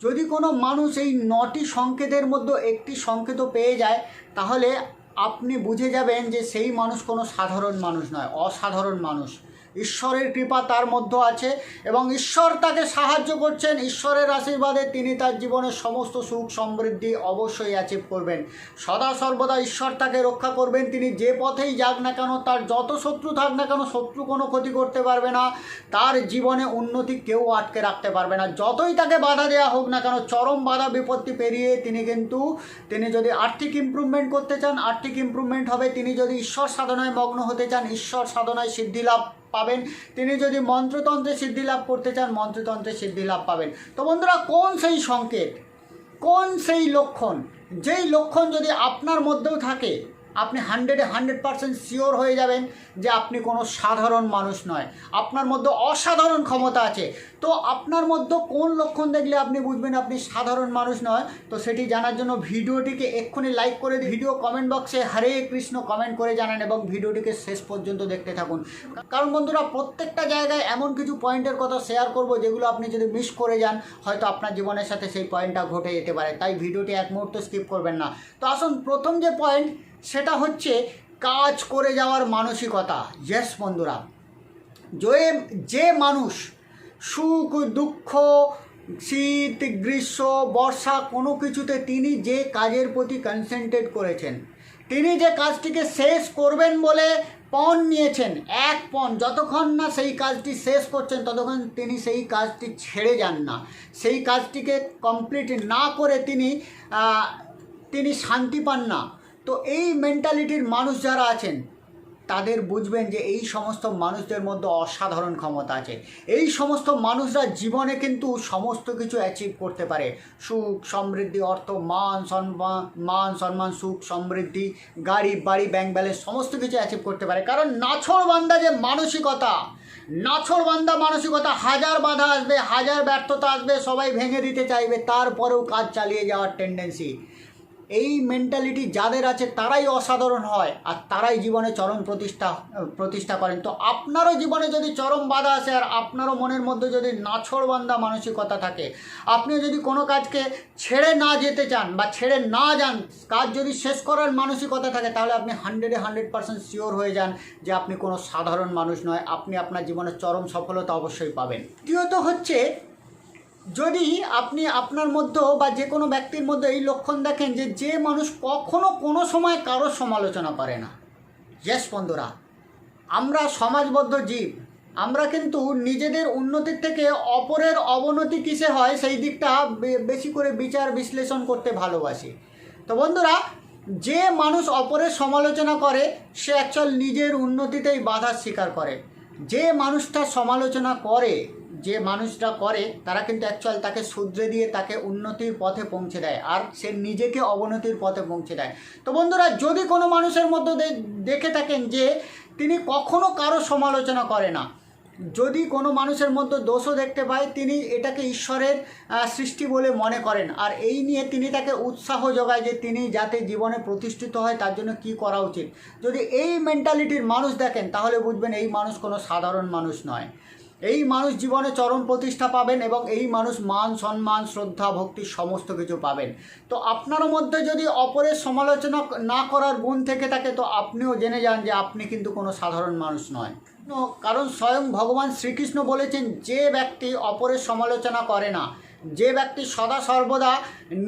যদি কোনো মানুষ এই নটি সংকেতের মধ্যে একটি সংকেতও পেয়ে যায়, তাহলে আপনি বুঝে যাবেন যে সেই মানুষ কোনো সাধারণ মানুষ নয়, অসাধারণ মানুষ। ঈশ্বরের কৃপা তার মধ্যে আছে এবং ঈশ্বর তাকে সাহায্য করছেন, ঈশ্বরের আশীর্বাদে তিনি তার জীবনের সমস্ত সুখ সমৃদ্ধি অবশ্যই অ্যাচিভ করবেন। সদা সর্বদা ঈশ্বর তাকে রক্ষা করবেন, তিনি যে পথেই যাক না কেন, তার যত শত্রু থাক না কেন, শত্রু কোনো ক্ষতি করতে পারবে না, তার জীবনে উন্নতি কেউ আটকে রাখতে পারবে না। যতই তাকে বাধা দেওয়া হোক না কেন, চরম বাধা বিপত্তি পেরিয়ে তিনি কিন্তু, তিনি যদি আর্থিক ইমপ্রুভমেন্ট করতে চান, আর্থিক ইমপ্রুভমেন্ট হবে, তিনি যদি ঈশ্বর সাধনায় মগ্ন হতে চান, ঈশ্বর সাধনায় সিদ্ধি লাভ পাবেন। তিনি যদি মন্ত্রতন্ত্রে সিদ্ধি লাভ করতে চান, মন্ত্রতন্ত্রে সিদ্ধি লাভ পাবেন। তো বন্ধুরা, কোন সেই সংকেত? কোন সেই লক্ষণ? যেই লক্ষণ যদি আপনার মধ্যেও থাকে আপনি হান্ড্রেডে হান্ড্রেড পারসেন্ট শিওর হয়ে যাবেন যে আপনি কোনো সাধারণ মানুষ নয়। আপনার মধ্যে অসাধারণ ক্ষমতা আছে। তো আপনার মধ্যে কোন লক্ষণ দেখলে আপনি বুঝবেন আপনি সাধারণ মানুষ নয়? তো সেটি জানার জন্য ভিডিওটিকে এক্ষুনি লাইক করে ভিডিও কমেন্ট বক্সে হরে কৃষ্ণ কমেন্ট করে জানান এবং ভিডিওটিকে শেষ পর্যন্ত দেখতে থাকুন। কারণ বন্ধুরা, প্রত্যেকটা জায়গায় এমন কিছু পয়েন্টের কথা শেয়ার করব যেগুলো আপনি যদি মিস করে যান, হয়তো আপনার জীবনের সাথে সেই পয়েন্টটা ঘটে যেতে পারে। তাই ভিডিওটি এক মুহূর্ত স্কিপ করবেন না। তো আসুন, প্রথম যে পয়েন্ট সেটা হচ্ছে কাজ করে যাওয়ার মানসিকতা। ইয়েস বন্ধুরা। যে যে মানুষ সুখ, দুঃখ, শীত, গ্রীষ্ম, বর্ষা, কোনো কিছুতে তিনি যে কাজের প্রতি কনসেন্ট্রেট করেছেন, তিনি যে কাজটিকে শেষ করবেন বলে পণ নিয়েছেন, এক পণ, যতক্ষণ না সেই কাজটি শেষ করছেন, ততক্ষণ তিনি সেই কাজটি ছেড়ে যান না। সেই কাজটিকে কমপ্লিট না করে তিনি তিনি শান্তি পান না। তো এই মেন্টালিটির মানুষ যারা আছেন, তাদের বুঝবেন যে এই সমস্ত মানুষদের মধ্যে অসাধারণ ক্ষমতা আছে। এই সমস্ত মানুষরা জীবনে কিন্তু সমস্ত কিছু অ্যাচিভ করতে পারে। সুখ, সমৃদ্ধি, অর্থ, মান সম্মান মান, সম্মান, সুখ, সমৃদ্ধি, গাড়ি, বাড়ি ব্যাংক ব্যালেন্স সমস্ত কিছু অ্যাচিভ করতে পারে। কারণ নাছর বান্দা যে মানসিকতা নাছর বান্দা মানসিকতা, হাজার বাধা আসবে, হাজার ব্যর্থতা আসবে, সবাই ভেঙে দিতে চাইবে, তারপরেও কাজ চালিয়ে যাওয়ার টেন্ডেন্সি এই মেন্টালিটি যাদের আছে তারাই অসাধারণ হয় আর তারাই জীবনে চরম প্রতিষ্ঠা প্রতিষ্ঠা করেন। তো আপনারও জীবনে যদি চরম বাধা আসে আর আপনারও মনের মধ্যে যদি নাছড়বান্ধা মানসিকতা থাকে, আপনি যদি কোনো কাজকে ছেড়ে না যেতে চান বা ছেড়ে না যান, কাজ যদি শেষ করার মানসিকতা থাকে, তাহলে আপনি হান্ড্রেডে হান্ড্রেড পার্সেন্ট শিওর হয়ে যান যে আপনি কোনো সাধারণ মানুষ নয়। আপনি আপনার জীবনে চরম সফলতা অবশ্যই পাবেন। দ্বিতীয়ত হচ্ছে যদি আপনি আপনার মধ্যে বা যে কোনো ব্যক্তির মধ্যে এই লক্ষণ দেখেন যে যে মানুষ কখনো কোনো সময় কারও সমালোচনা করে না। ইয়েস বন্ধুরা, আমরা সমাজবদ্ধ জীব। আমরা কিন্তু নিজেদের উন্নতির থেকে অপরের অবনতি কিসে হয় সেই দিকটা বেশি করে বিচার, বিশ্লেষণ করতে ভালোবাসি। তো বন্ধুরা, যে মানুষ অপরের সমালোচনা করে, সে অ্যাকচুয়াল নিজের উন্নতিতেই বাধার স্বীকার করে। যে মানুষটা সমালোচনা করে যে মানুষরা করে, তারা কিন্তু অ্যাকচুয়াল তাকে শুধরে দিয়ে তাকে উন্নতির পথে পৌঁছে দেয় আর সে নিজেকে অবনতির পথে পৌঁছে দেয়। তো বন্ধুরা, যদি কোনো মানুষের মধ্যে দেখে থাকেন যে তিনি কখনো কারও সমালোচনা করে না, যদি কোনো মানুষের মধ্যে দোষও দেখতে পায়, তিনি এটাকে ঈশ্বরের সৃষ্টি বলে মনে করেন আর এই নিয়ে তিনি তাকে উৎসাহ যোগায় যে তিনি যাতে জীবনে প্রতিষ্ঠিত হয়, তার জন্য কি করা উচিত। যদি এই মেন্টালিটির মানুষ দেখেন, তাহলে বুঝবেন এই মানুষ কোনো সাধারণ মানুষ নয়। এই মানুষ জীবনে চরম প্রতিষ্ঠা পাবেন এবং এই মানুষ মান, সম্মান, শ্রদ্ধা, ভক্তি সমস্ত কিছু পাবেন। তো আপনার মধ্যে যদি অপরের সমালোচনা না করার গুণ থেকে থাকে, তো আপনিও জেনে যান যে আপনি কিন্তু কোনো সাধারণ মানুষ নয়। কারণ স্বয়ং ভগবান শ্রীকৃষ্ণ বলেছেন, যে ব্যক্তি অপরের সমালোচনা করে না, যে ব্যক্তি সদা সর্বদা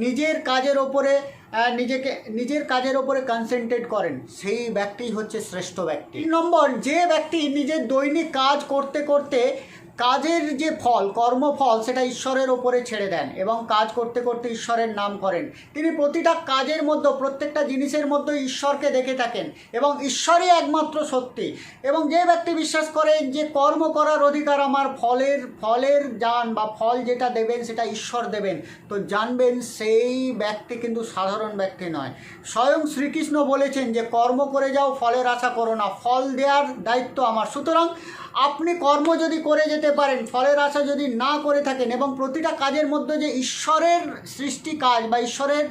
নিজের কাজের ওপরে নিজেকে, নিজের কাজের ওপরে কনসেন্ট্রেট করেন। সেই ব্যক্তি হচ্ছে শ্রেষ্ঠ ব্যক্তি। নম্বর, যে ব্যক্তি নিজের দৈনিক কাজ করতে করতে কাজের যে ফল, কর্মফল, সেটা ঈশ্বরের ওপরে ছেড়ে দেন এবং কাজ করতে করতে ঈশ্বরের নাম করেন। তিনি প্রতিটা কাজের মধ্যে, প্রত্যেকটা জিনিসের মধ্যে ঈশ্বরকে দেখে থাকেন এবং ঈশ্বরই একমাত্র সত্যি। এবং যে ব্যক্তি বিশ্বাস করেন যে কর্ম করার অধিকার আমার, ফলের ফলের যান বা ফল যেটা দেবেন, সেটা ঈশ্বর দেবেন, তো জানবেন সেই ব্যক্তি কিন্তু সাধারণ ব্যক্তি নয়। স্বয়ং শ্রীকৃষ্ণ বলেছেন যে, কর্ম করে যাও, ফলের আশা করো না, ফল দেওয়ার দায়িত্ব আমার। সুতরাং আপনি কর্ম যদি করে যেতে পারেন। ফলের আশা যদি না করে থাকেন এবং প্রতিটা কাজের মধ্যে যে ঈশ্বরের সৃষ্টি কাজ বা ঈশ্বরের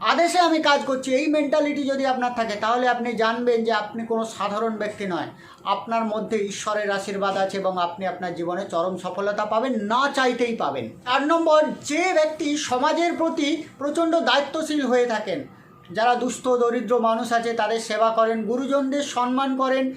আদেশে আমি কাজ করছি, এই মেন্টালিটি যদি আপনার থাকে, তাহলে আপনি জানবেন যে আপনি কোনো সাধারণ ব্যক্তি নয়। আপনার মধ্যে ঈশ্বরের আশীর্বাদ আছে এবং আপনি আপনার জীবনে চরম সফলতা পাবেন, না চাইতেই পাবেন। চার নম্বর, যে ব্যক্তি সমাজের প্রতি প্রচণ্ড দায়িত্বশীল হয়ে থাকেন, যারা দুস্থ, দরিদ্র মানুষ আছে, তাদের সেবা করেন, গুরুজনদের সম্মান করেন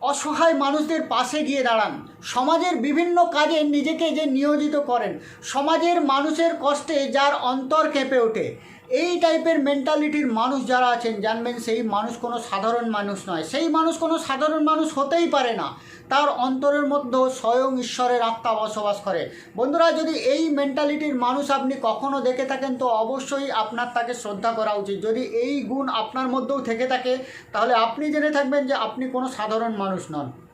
অসহায় মানুষদের পাশে গিয়ে দাঁড়ান। সমাজের বিভিন্ন কাজে নিজেকে যে নিয়োজিত করেন, সমাজের মানুষের কষ্টে যার অন্তর কেঁপে ওঠে। এই টাইপের মেন্টালিটির মানুষ যারা আছেন, জানবেন সেই মানুষ কোনো সাধারণ মানুষ নয়। সেই মানুষ কোনো সাধারণ মানুষ হতেই পারে না। তার অন্তরের মধ্যে স্বয়ং ঈশ্বরের আত্মা বসবাস করে। বন্ধুরা, যদি এই মেন্টালিটির মানুষ আপনি কখনো দেখে থাকেন, তো অবশ্যই আপনার তাকে শ্রদ্ধা করা উচিত। যদি এই গুণ আপনার মধ্যেও থেকে থাকে, তাহলে আপনি জেনে থাকবেন যে আপনি কোনো সাধারণ মানুষ নন।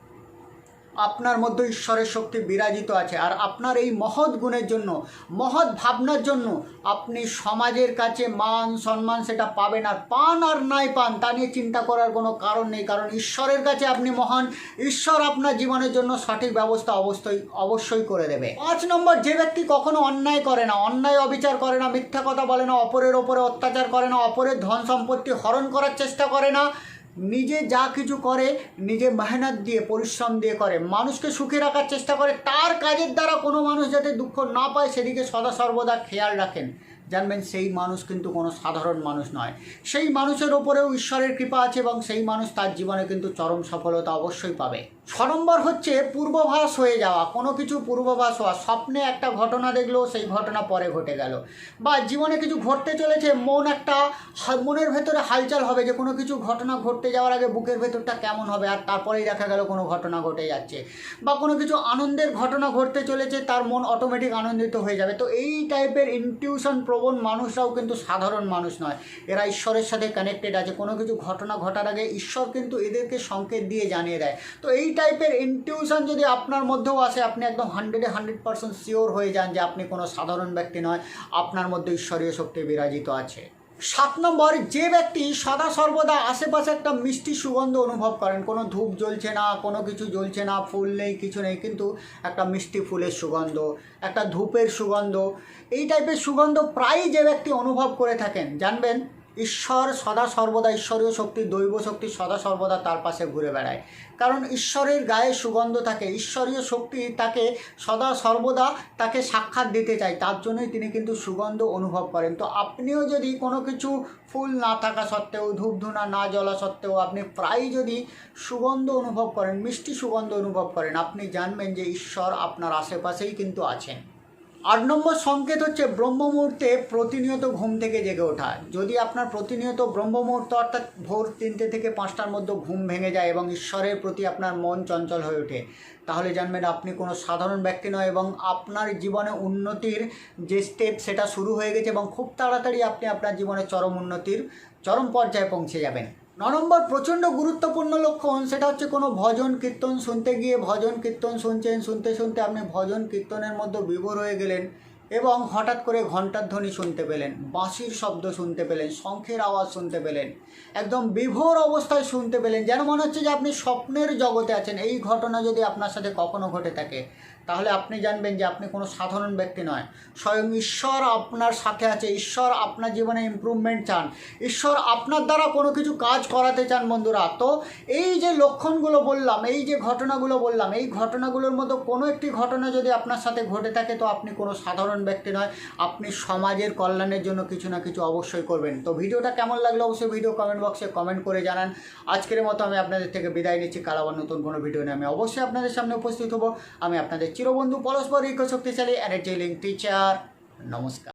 আপনার মধ্যে ঈশ্বরের শক্তি বিরাজিত আছে। আর আপনার এই মহৎ গুণের জন্য, মহৎ ভাবনার জন্য আপনি সমাজের কাছে মান, সম্মান সেটা পাবেন আর পান আর নাই পান, তা নিয়ে চিন্তা করার কোনো কারণ নেই। কারণ ঈশ্বরের কাছে আপনি মহান। ঈশ্বর আপনার জীবনের জন্য সঠিক ব্যবস্থা অবশ্যই অবশ্যই করে দেবে। পাঁচ নম্বর, যে ব্যক্তি কখনো অন্যায় করে না, অন্যায় অবিচার করে না, মিথ্যা কথা বলে না, অপরের ওপরে অত্যাচার করে না, অপরের ধন সম্পত্তি হরণ করার চেষ্টা করে না নিজে যা কিছু করে, নিজে মেহনত দিয়ে, পরিশ্রম দিয়ে করে, মানুষকে সুখে রাখার চেষ্টা করে, তার কাজের দ্বারা কোনো মানুষ যাতে দুঃখ না পায়, সেদিকে সদা সর্বদা খেয়াল রাখেন। জানবেন সেই মানুষ কিন্তু কোনো সাধারণ মানুষ নয়। সেই মানুষের ওপরেও ঈশ্বরের কৃপা আছে এবং সেই মানুষ তার জীবনে কিন্তু চরম সফলতা অবশ্যই পাবে। ছ নম্বর হচ্ছে পূর্বভাস হয়ে যাওয়া। কোনো কিছু পূর্বভাস হওয়া। স্বপ্নে একটা ঘটনা দেখল, সেই ঘটনা পরে ঘটে গেল। বা জীবনে কিছু ঘটতে চলেছে, মন একটা মনের ভেতরে হালচাল হবে যে কোনো কিছু ঘটনা ঘটতে যাওয়ার আগে বুকের ভেতরটা কেমন হবে আর তারপরেই দেখা গেল কোনো ঘটনা ঘটে যাচ্ছে। বা কোনো কিছু আনন্দের ঘটনা ঘটতে চলেছে, তার মন অটোমেটিক আনন্দিত হয়ে যাবে। তো এই টাইপের ইনটিউশন প্রবণ মানুষরাও কিন্তু সাধারণ মানুষ নয়। এরা ঈশ্বরের সাথে কানেক্টেড আছে। কোনো কিছু ঘটনা ঘটার আগে ঈশ্বর কিন্তু এদেরকে সংকেত দিয়ে জানিয়ে দেয়। তো এই টাইপের ইনটিউশন যদি আপনার মধ্যেও আসে, আপনি একদম হান্ড্রেডে হান্ড্রেড পার্সেন্ট শিওর হয়ে যান যে আপনি কোনো সাধারণ ব্যক্তি নয়। আপনার মধ্যে ঈশ্বরীয় শক্তি বিরাজিত আছে। সাত নম্বর, যে ব্যক্তি সদা সর্বদা আশেপাশে একটা মিষ্টি সুগন্ধ অনুভব করেন, কোনো ধূপ জ্বলছে না, কোনো কিছু জ্বলছে না, ফুল নেই, কিছু নেই, কিন্তু একটা মিষ্টি ফুলের সুগন্ধ, একটা ধূপের সুগন্ধ, এই টাইপের সুগন্ধ প্রায়ই যে ব্যক্তি অনুভব করে থাকেন, জানবেন? ঈশ্বর সদা সর্বদা ঈশ্বরীয় শক্তি, দৈব শক্তি সদা সর্বদা তার পাশে ঘুরে বেড়ায়। কারণ ঈশ্বরের গায়ে সুগন্ধ থাকে, ঈশ্বরীয় শক্তি তাকে সদা সর্বদা তাকে সাক্ষাৎ দিতে চায়, তার জন্যই তিনি কিন্তু সুগন্ধ অনুভব করেন। তো আপনিও যদি কোনো কিছু ফুল না থাকা সত্ত্বেও, ধূপধুনা না জ্বলা সত্ত্বেও আপনি প্রায়ই যদি সুগন্ধ অনুভব করেন, মিষ্টি সুগন্ধ অনুভব করেন, আপনি জানবেন যে ঈশ্বর আপনার আশেপাশেই কিন্তু আছেন। আট নম্বর সংকেত হচ্ছে ব্রহ্ম মুহূর্তে প্রতিনিয়ত ঘুম থেকে জেগে ওঠা। যদি আপনার প্রতিনিয়ত ব্রহ্ম মুহূর্ত অর্থাৎ ভোর তিনটে থেকে পাঁচটার মধ্যে ঘুম ভেঙে যায় এবং ঈশ্বরের প্রতি আপনার মন চঞ্চল হয়ে ওঠে, তাহলে জানবেন আপনি কোনো সাধারণ ব্যক্তি নয় এবং আপনার জীবনে উন্নতির যে স্টেপ সেটা শুরু হয়ে গেছে এবং খুব তাড়াতাড়ি আপনি আপনার জীবনে চরম উন্নতির, চরম পর্যায়ে পৌঁছে যাবেন। ন নম্বর প্রচণ্ড গুরুত্বপূর্ণ লক্ষণ, সেটা হচ্ছে কোনো ভজন কীর্তন শুনতে গিয়ে ভজন কীর্তন শুনছেন, শুনতে শুনতে আপনি ভজন কীর্তনের মধ্যে বিভোর হয়ে গেলেন এবং হঠাৎ করে ঘণ্টার ধ্বনি শুনতে পেলেন, বাঁশির শব্দ শুনতে পেলেন, শঙ্খের আওয়াজ শুনতে পেলেন, একদম বিভোর অবস্থায় শুনতে পেলেন, যেন মনে হচ্ছে যে আপনি স্বপ্নের জগতে আছেন। এই ঘটনা যদি আপনার সাথে কখনো ঘটে থাকে তাহলে আপনি জানবেন যে আপনি কোনো সাধারণ ব্যক্তি নয়। স্বয়ং ঈশ্বর আপনার সাথে আছে। ঈশ্বর আপনার জীবনে ইমপ্রুভমেন্ট চান। ঈশ্বর আপনার দ্বারা কোনো কিছু কাজ করাতে চান বন্ধুরা। তো এই যে লক্ষণগুলো বললাম, এই যে ঘটনাগুলো বললাম, এই ঘটনাগুলোর মধ্যে কোনো একটি ঘটনা যদি আপনার সাথে ঘটে থাকে, তো আপনি কোনো সাধারণ ব্যক্তি নয়। আপনি সমাজের কল্যাণের জন্য কিছু না কিছু অবশ্যই করবেন। তো ভিডিওটা কেমন লাগল অবশ্যই ভিডিও কমেন্ট বক্সে কমেন্ট করে জানান। আজকের মতো আমি আপনাদের থেকে বিদায় নিচ্ছি। কাল নতুন কোনো ভিডিও নিয়ে আমি অবশ্যই আপনাদের সামনে উপস্থিত হব। আমি আপনাদের চিরবন্ধু পরস্পর শক্তিশালী লিঙ্ক টিচার নমস্কার।